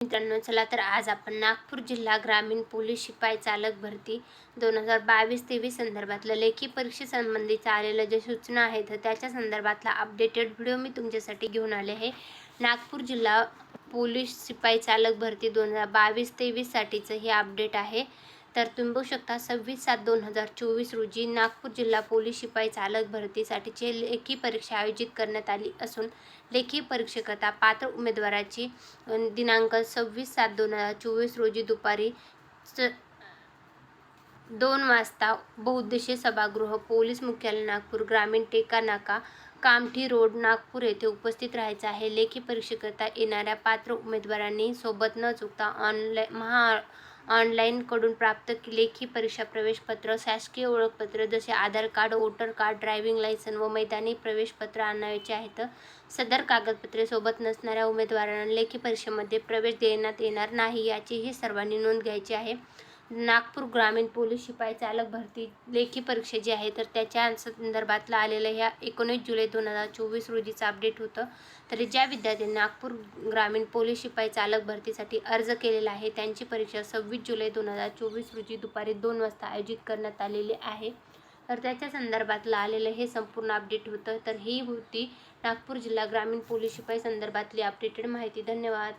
मित्रांनो चला तर आज आपण नागपूर जिल्हा ग्रामीण पोलीस शिपाई चालक भरती दोन हजार बावीस तेवीस संदर्भातलं लेखी परीक्षेसंबंधीचं आलेलं जे सूचना आहेत तर त्याच्या संदर्भातला अपडेटेड व्हिडिओ मी तुमच्यासाठी घेऊन आले आहे. नागपूर जिल्हा पोलीस शिपाई चालक भरती दोन हजार बावीस तेवीससाठीचं हे अपडेट आहे. तर तुम्ही बघू शकता सव्वीस सात दोन हजार चोवीस रोजी नागपूर जिल्हा पोलीस शिपाई चालक भरतीसाठीची लेखी परीक्षा आयोजित करण्यात आली असून लेखी परीक्षेकरता पात्र उमेदवाराची दिनांक सव्वीस सात दोन हजार चोवीस रोजी दुपारी च दोन वाजता बहुउद्देशीय सभागृह पोलीस मुख्यालय नागपूर ग्रामीण टेका नाका कामठी रोड नागपूर येथे उपस्थित राहायचं आहे. लेखी परीक्षेकरता येणाऱ्या पात्र उमेदवारांनी सोबत न चुकता ऑनलाईन महा ऑनलाईनकडून प्राप्त लेखी परीक्षा प्रवेशपत्र शासकीय ओळखपत्र जसे Aadhaar card voter card driving licence व मैदानी प्रवेशपत्र आणायचे आहेत. सदर कागदपत्रे सोबत नसणाऱ्या उमेदवारांना लेखी परीक्षेमध्ये प्रवेश देण्यात येणार नाही याचीही सर्वांनी नोंद घ्यायची आहे. नागपूर ग्रामीण पोलीस शिपाई चालक भरती लेखी परीक्षा जी आहे तर त्याच्या संदर्भातलं आलेलं ह्या एकोणीस जुलै दोन हजार चोवीस रोजीचं अपडेट होतं. तर ज्या विद्यार्थ्यांनी नागपूर ग्रामीण पोलीस शिपाई चालक भरतीसाठी अर्ज केलेला आहे त्यांची परीक्षा सव्वीस जुलै दोन हजार चोवीस रोजी दुपारी दोन वाजता आयोजित करण्यात आलेली आहे. तर त्याच्या संदर्भातलं आलेलं हे संपूर्ण अपडेट होतं. तर ही होती नागपूर जिल्हा ग्रामीण पोलीस शिपाई संदर्भातली अपडेटेड माहिती. धन्यवाद.